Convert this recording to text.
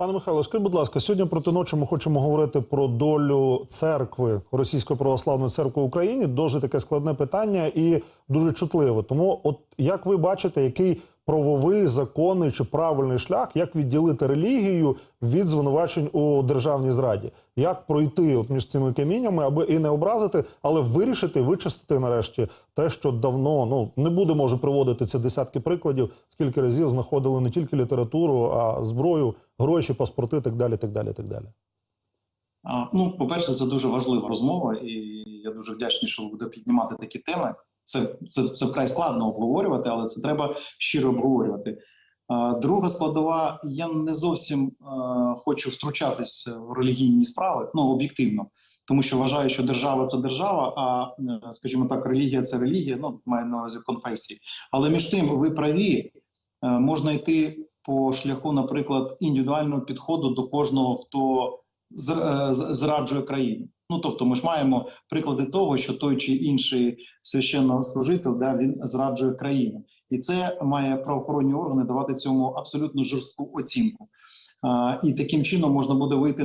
Пане Михайло, скажіть, будь ласка, сьогодні проти ночі ми хочемо говорити про долю церкви Російської православної церкви в Україні. Дуже таке складне питання і дуже чутливе. Тому, от як ви бачите, який правовий, законний чи правильний шлях, як відділити релігію від звинувачень у державній зраді? Як пройти от між цими каміннями, аби і не образити, але вирішити, вичистити нарешті те, що давно ну не будемо вже приводити це десятки прикладів, скільки разів знаходили не тільки літературу, а зброю, гроші, паспорти, так далі, так далі, так далі. Ну, по-перше, це дуже важлива розмова, і я дуже вдячний, що ви будете піднімати такі теми. Це, це, це вкрай складно обговорювати, але це треба щиро обговорювати. Друга складова, я не зовсім хочу втручатись в релігійні справи, ну об'єктивно, тому що вважаю, що держава це держава, а е, скажімо так, релігія це релігія. Ну маю на увазі конфесії. Але між тим, ви праві, е, можна йти по шляху, наприклад, індивідуального підходу до кожного, хто е, зраджує країну. Ну тобто, ми ж маємо приклади того, що той чи інший священнослужитель да, він зраджує країну, і це має правоохоронні органи давати цьому абсолютно жорстку оцінку. І таким чином можна буде вийти